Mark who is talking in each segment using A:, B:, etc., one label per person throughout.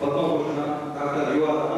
A: Padma Bhushan doctor ಯುವ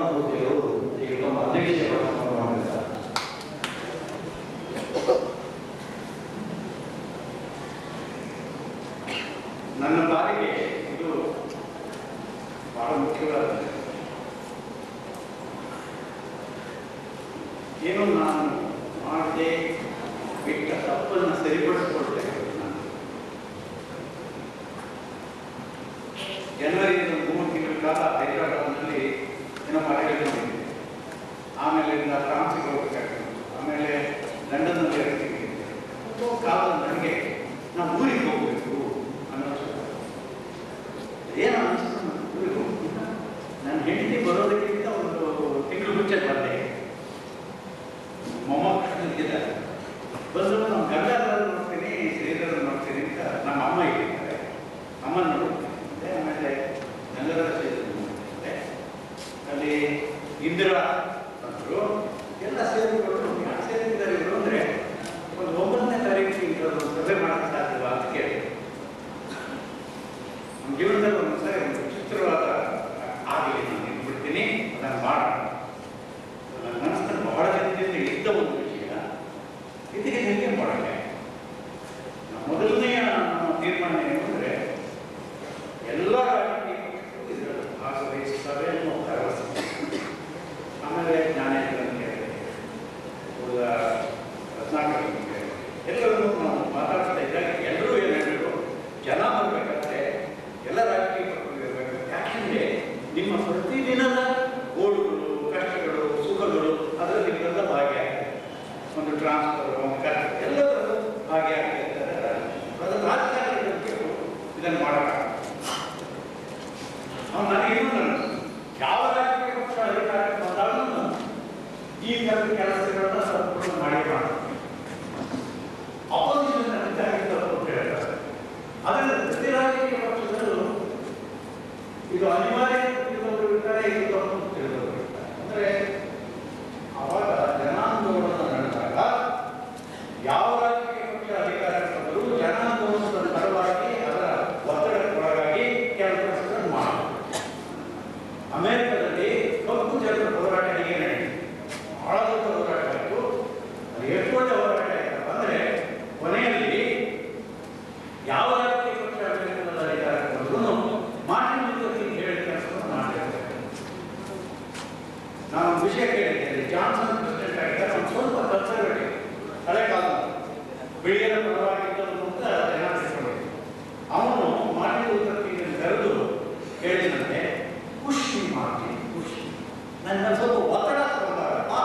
B: ನನ್ನ ಸ್ವಲ್ಪ ಒತ್ತಡ ತಗೊಂಡಾಗ ಆ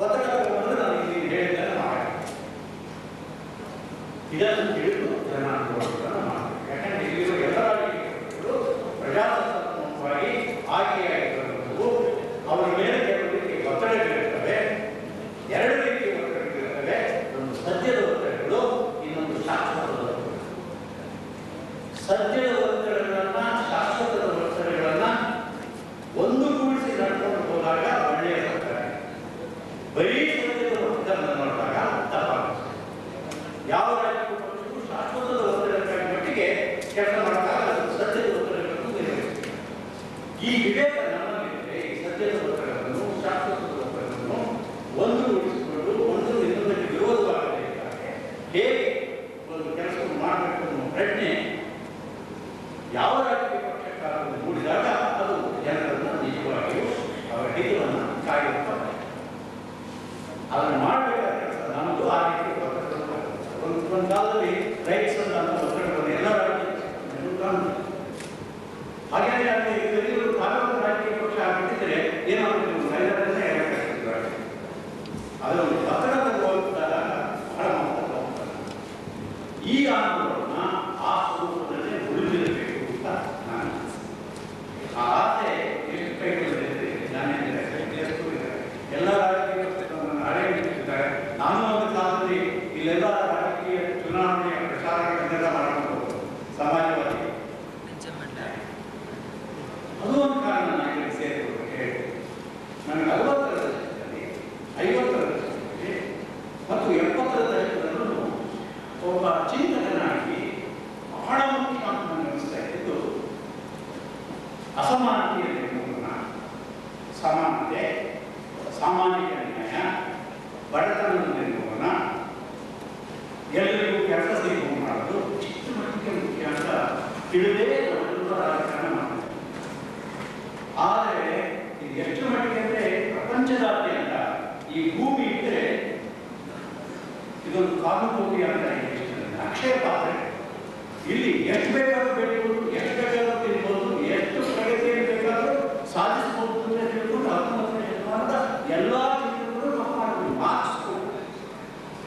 B: ಒತ್ತಡ ತಗೊಂಡು ನಾನು ಇಲ್ಲಿ ಹೇಳಿದ್ದನ್ನು ಮಾಡಿ ಇದನ್ನು ಇದೊಂದು ಕಾನೂನು ಅಂತ ಆಕ್ಷೇಪ ಆದರೆ ಇಲ್ಲಿ ಎಷ್ಟು ಬೇಕಾದ್ರೂ ಬೆಳಿಬೋದು ಎಷ್ಟು ಬೇಕಾದ್ರೂ ತಿನ್ಬೋದು, ಎಷ್ಟು ಪ್ರಗತಿ ಬೇಕಾದರೂ ಸಾಧಿಸಬಹುದು ಅಂತ ತಿಳ್ಕೊಂಡು ಆತ್ಮಹತ್ಯೆ ಅಂತ ಎಲ್ಲ ತಿಂಗಳು ನಾವು ಮಾಡಬೇಕು ಮಾರ್ಕ್ಸ್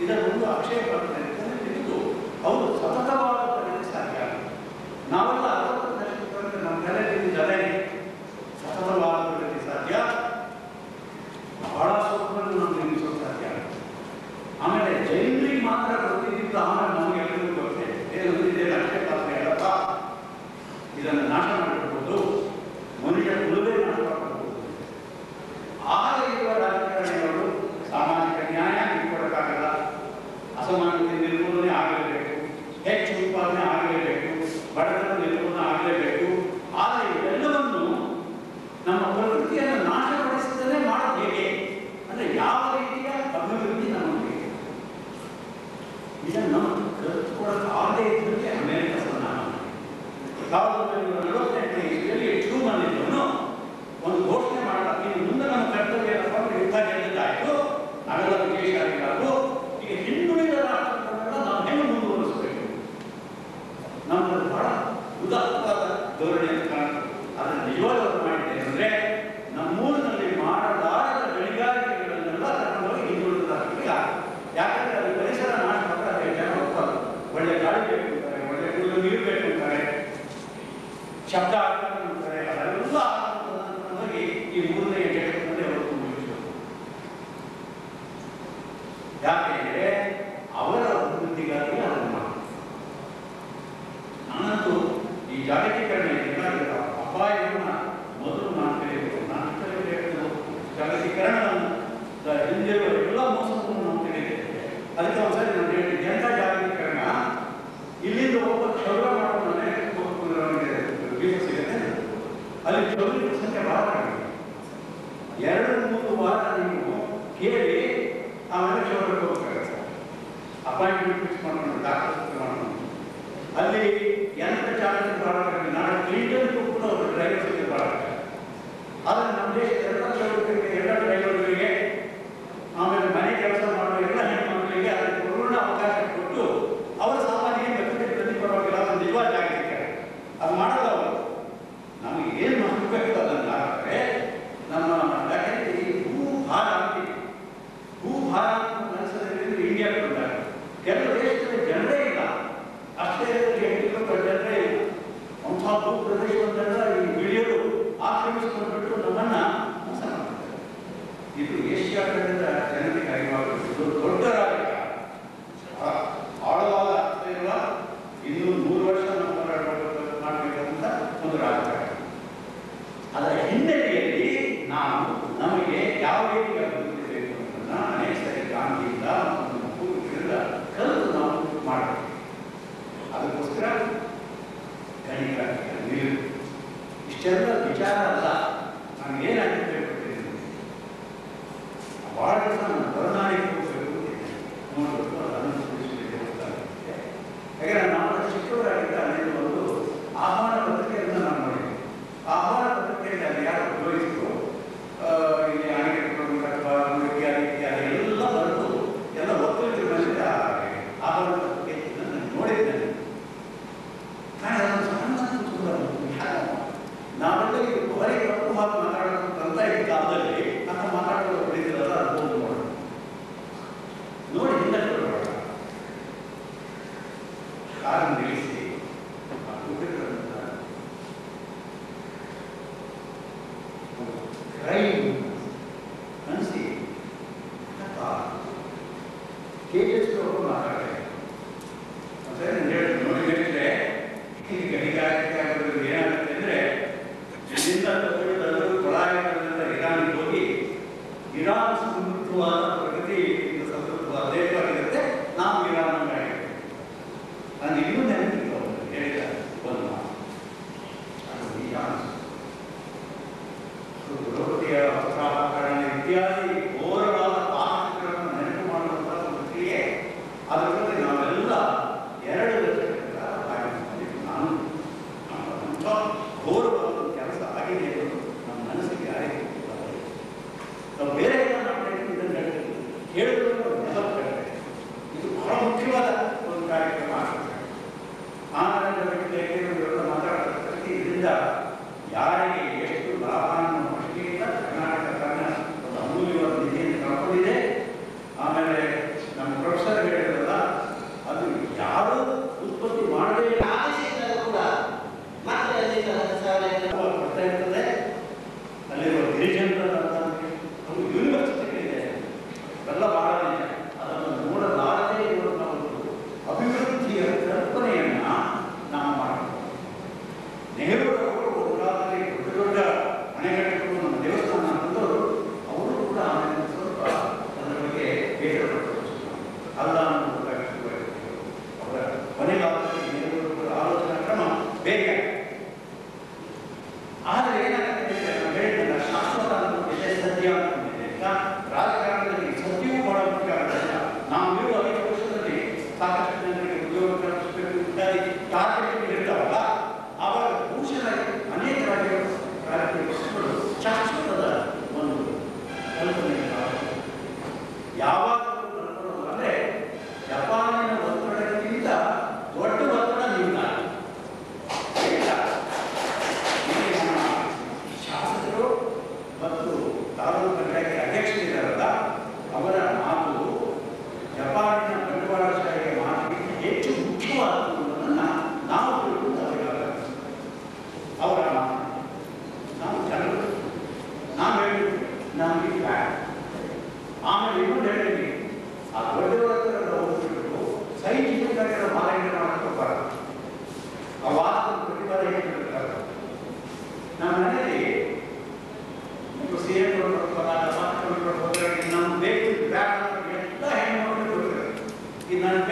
B: ಇದನ್ನೊಂದು ಆಕ್ಷೇಪ ಅಂತ ತಿಳಿದು ಅವರು ಸತತವಾಗಿ chapter காரணம் நாங்கள் நீங்களும் கூட ஒரு 前面的比加上。not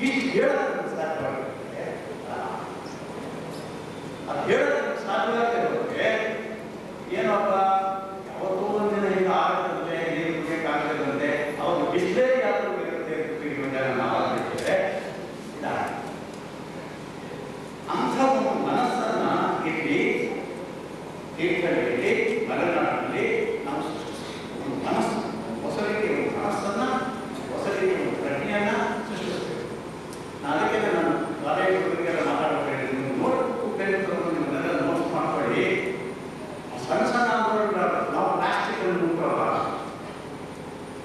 B: и сердце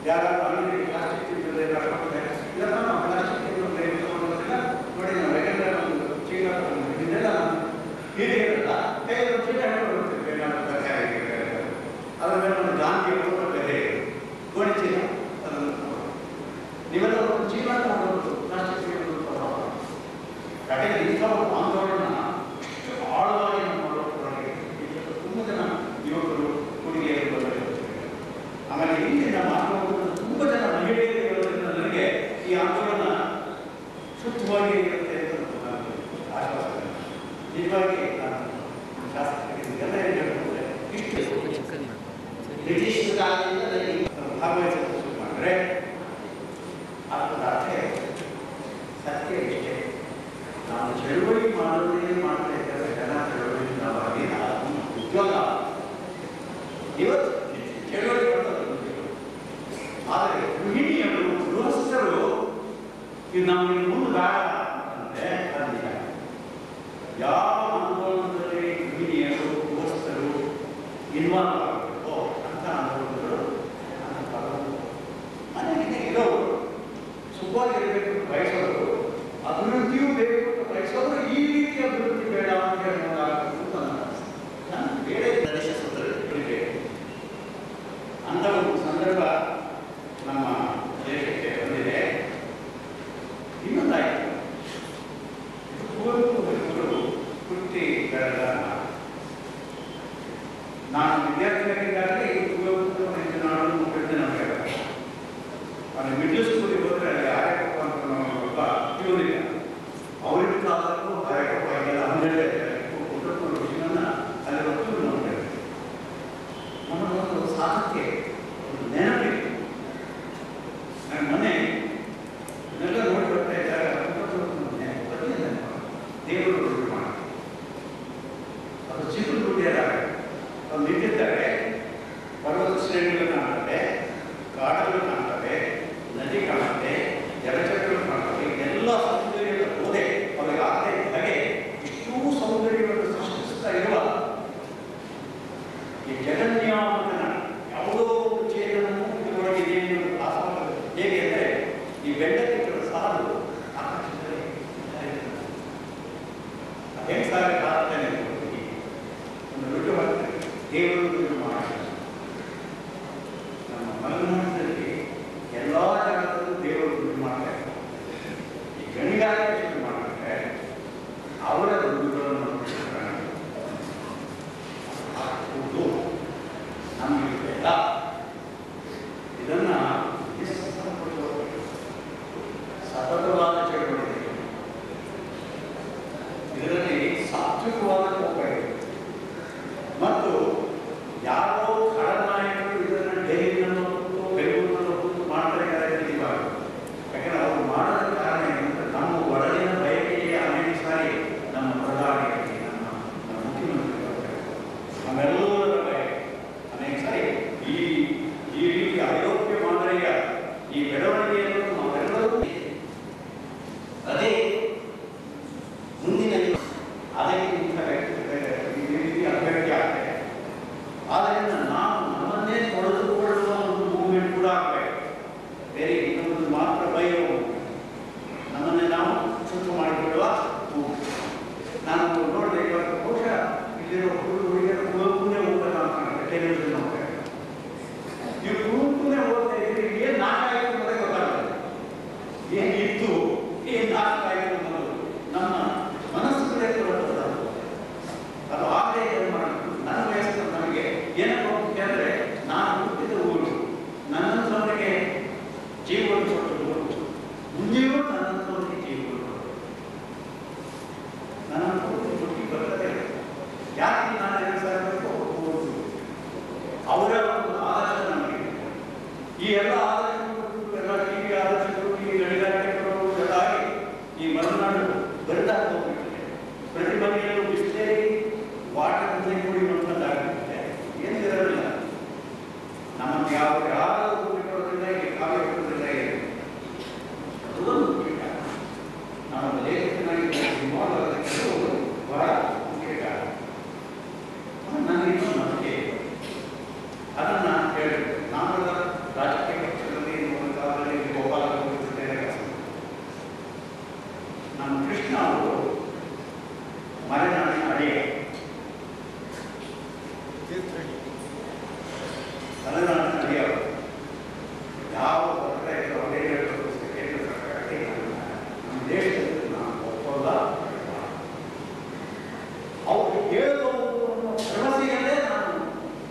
B: There are virou cruz. Father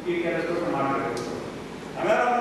B: ये कैरेक्टर को मार्क करेंगे अगर हम